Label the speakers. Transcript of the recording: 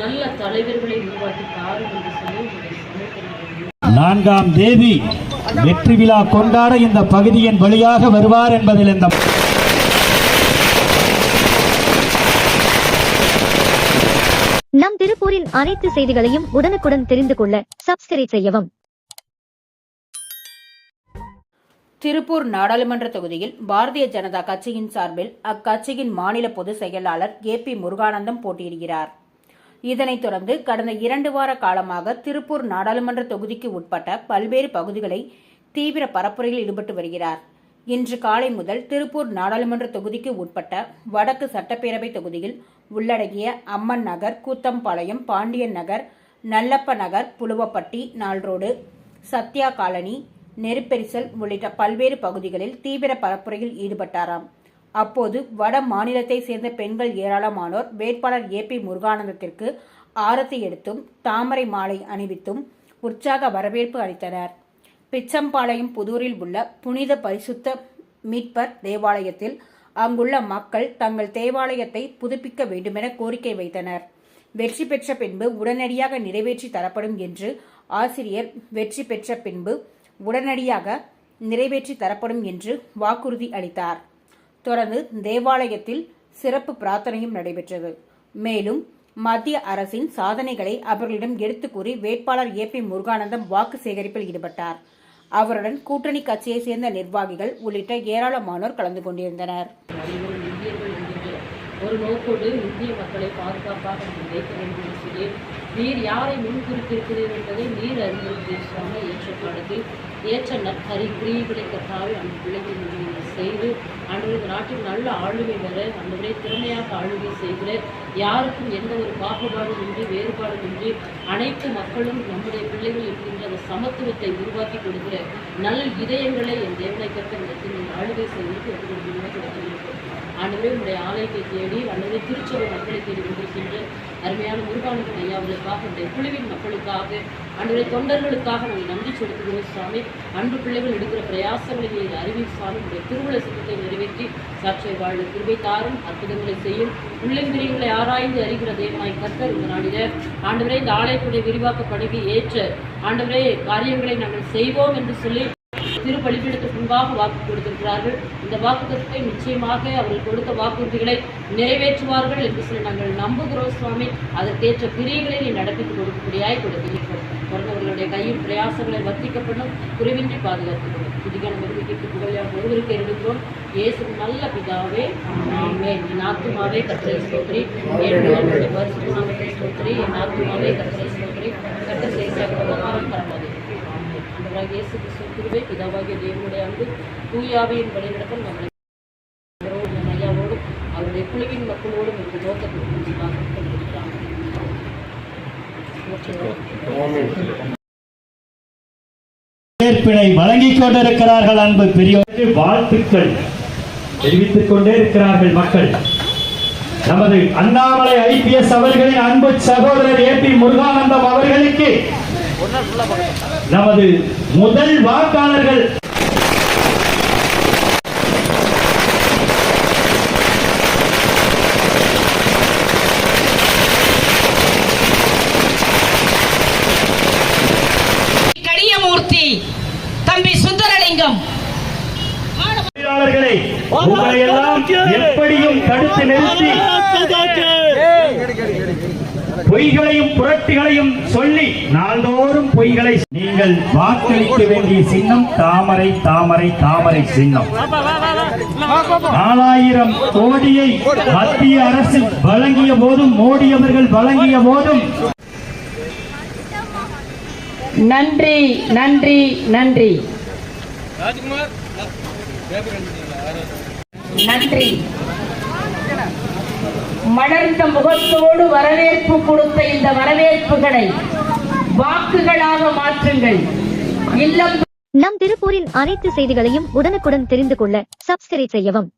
Speaker 1: நல்ல தலைவர்களை உருவாக்கி தாரும் என்று சொல்லி
Speaker 2: நான்காம் தேதி வெற்றி விழா கொண்டாட இந்த பகுதியின் வழியாக வருவார் என்பதில் இந்த
Speaker 3: நம் திருப்பூரின் அனைத்து செய்திகளையும் உடனுக்குடன் தெரிந்து கொள்ள சப்ஸ்கிரைப் செய்யவும்.
Speaker 4: திருப்பூர் நாடாளுமன்ற தொகுதியில் பாரதிய ஜனதா கட்சியின் சார்பில் அக்கட்சியின் மாநில பொதுச் செயலாளர் ஏ பி முருகானந்தம் போட்டியிடுகிறார். இதனைத் தொடர்ந்து கடந்த இரண்டு வார காலமாக திருப்பூர் நாடாளுமன்ற தொகுதிக்கு உட்பட்ட பல்வேறு பகுதிகளை தீவிர பரப்புரையில் ஈடுபட்டு வருகிறார். இன்று காலை முதல் திருப்பூர் நாடாளுமன்ற தொகுதிக்கு உட்பட்ட வடக்கு சட்டப்பேரவை தொகுதியில் உள்ளடங்கிய அம்மன் நகர் கூத்தம்பாளையம் பாண்டியன் நகர் நல்லப்ப நகர் புலுவப்பட்டி நால்ரோடு சத்யா காலனி நெருப்பெரிசல் உள்ளிட்ட பல்வேறு பகுதிகளில் தீவிர பரப்புரையில் ஈடுபட்டாராம். அப்போது வட மாநிலத்தை சேர்ந்த பெண்கள் ஏராளமானோர் வேட்பாளர் ஏ பி முருகானந்தத்திற்கு ஆரத்தி எடுத்தும் தாமரை மாலை அணிவித்தும் உற்சாக வரவேற்பு அளித்தனர். பிச்சம்பாளையம் புதூரில் உள்ள புனித பரிசுத்த மீட்பர் தேவாலயத்தில் அங்குள்ள மக்கள் தங்கள் தேவாலயத்தை புதுப்பிக்க வேண்டுமென கோரிக்கை வைத்தனர். வெற்றி பெற்ற பின்பு உடனடியாக நிறைவேற்றி தரப்படும் என்று ஆசிரியர் வெற்றி பெற்ற பின்பு உடனடியாக நிறைவேற்றி தரப்படும் என்று வாக்குறுதி அளித்தார். தொடர்ந்து தேவாலயத்தில் சிறப்பு பிரார்த்தனையும் நடைபெற்றது. மேலும் மத்திய அரசின் சாதனைகளை அவர்களிடம் எடுத்துக் கூறி வேட்பாளர் ஏ பி முருகானந்தம் வாக்கு சேகரிப்பில் ஈடுபட்டார். அவருடன் கூட்டணி கட்சியை சேர்ந்த நிர்வாகிகள் உள்ளிட்ட ஏராளமானோர் கலந்து கொண்டிருந்தனர்.
Speaker 1: ஒரு நோக்கோடு இந்திய மக்களை பாதுகாப்பாக வைக்க வேண்டும் என்று சொல்லி நீர் யாரை முன்குறித்திருக்கிறீர்கள் என்பதை நீர் அறிந்திருக்கிறீர் ஏற்ற காலத்தில் ஏற்ற நற்கரி கிரியைகளை கத்தாவே அந்த பிள்ளைகள் நீங்கள் செய்து அன்று நாட்டில் நல்ல ஆளுமை வர அன்றுவரை திறமையாக ஆளுமை செய்கிற. யாருக்கும் எந்த ஒரு பாகுபாடும் இன்றி வேறுபாடும் இன்றி அனைத்து மக்களும் நம்முடைய பிள்ளைகள் இப்படி சமத்துவத்தை உருவாக்கி கொடுக்கிற நல்ல இதயங்களை என் தேவனை கற்க இடத்தில் நீங்கள் ஆளுகை செய்வதற்கு உங்களுக்கு கொடுத்திருக்கிறோம் ஆண்டவரே உங்களுடைய ஆலயத்தை தேடி அல்லது திருச்சபை மக்களை தேடி கொண்டிருக்கின்ற அருமையான முருகானந்தன் ஐயா அவர்களுக்காக உடைய குழுவின் மக்களுக்காக அன்றைய தொண்டர்களுக்காக நாங்கள் நன்றி செலுத்துகிறோம் சுவாமி. அன்பு பிள்ளைகள் எடுக்கிற பிரயாசங்களை நீங்கள் அறிவி சுவாமி. உடைய திருவிழா சித்தத்தை நிறைவேற்றி சாட்சியை வாழ்வு கிருபை தாரும் அற்புதங்களை செய்யும் உள்ளங்கிரியங்களை ஆராய்ந்து அறிகிற தேவமாய் கர்த்தர் இந்த நாளில. ஆண்டவரே இந்த ஆலயத்துடைய விரிவாக்க பணிக்கு ஏற்ற ஆண்டவரே காரியங்களை நாங்கள் செய்வோம் என்று சொல்லி திரு பலிபீடத்துக்கு முன்பாக வாக்கு கொடுத்திருக்கிறார்கள். இந்த வாக்குத்தத்தை நிச்சயமாக அவர்கள் கொடுத்த வாக்குறுதிகளை நிறைவேற்றுவார்கள் என்று சொல்லி நாங்கள் நம்புகிறோம் சுவாமி. அதற்கேற்ற கிரியைகளை நீ நடப்பித்து கொடுக்கக்கூடியாய் கொடுக்கிறீர்கள். பிறந்தவர்களுடைய கையில் பிரயாசங்களை வர்த்திக்கப்படும். குறைவின்றி பாதுகாத்துக்கணும் புதிகான மகிழ்ச்சிக்கு புகழாக ஒருவருக்கு எடுக்கிறோம் இயேசு நல்ல பிதாவே ஆமென். என் ஆத்துமாவே என் உடலுடைய பரிசுத்த நாமத்தை ஸ்தோத்திரி. என் ஸ்தோத்திரி கர்த்தர் செய்த ஆண்டவராக இயேசு கிறிஸ்து கிருபை பிதாவாகிய தேவனுடைய அன்பு தூயாவியின் நம்மளை ஐயாவோடும் அவருடைய குழுவின் மக்களோடும் இந்த நோக்கத்தை
Speaker 2: ஏற்பினை வழங்கிக் கொண்டிருக்கிறார்கள் அன்பு பெரியோருக்கு வாழ்த்துக்கள் தெரிவித்துக் கொண்டே இருக்கிறார்கள் மக்கள். நமது அண்ணாமலை ஐபிஎஸ் அவர்களின் அன்பு சகோதரர் ஏ பி முருகானந்தம் அவர்களுக்கு நமது முதல் வாக்காளர்கள்
Speaker 5: தம்பி சுந்தரலிங்கம்.
Speaker 2: உங்களை எல்லாம் எப்படியும் தடுத்து நிறுத்தி பொய்களையும் புரட்டுகளையும் சொல்லி நாள்தோறும் பொய்களை நீங்கள் வாக்களிக்க வேண்டிய சின்னம் தாமரை தாமரை தாமரை சின்னம். நாலாயிரம் கோடியை மத்திய அரசு வழங்கிய போதும் மோடி அவர்கள் வழங்கிய போதும்.
Speaker 5: நன்றி நன்றி நன்றி. நன்றி. மலர்ந்த முகத்தோடு வரவேற்பு கொடுத்த இந்த வரவேற்புகளை வாக்குகளாக மாற்றுங்கள். இல்லம்
Speaker 3: நம் திருப்பூரின் அனைத்து செய்திகளையும் உடனுக்குடன் தெரிந்து கொள்ள சப்ஸ்கிரைப் செய்யவும்.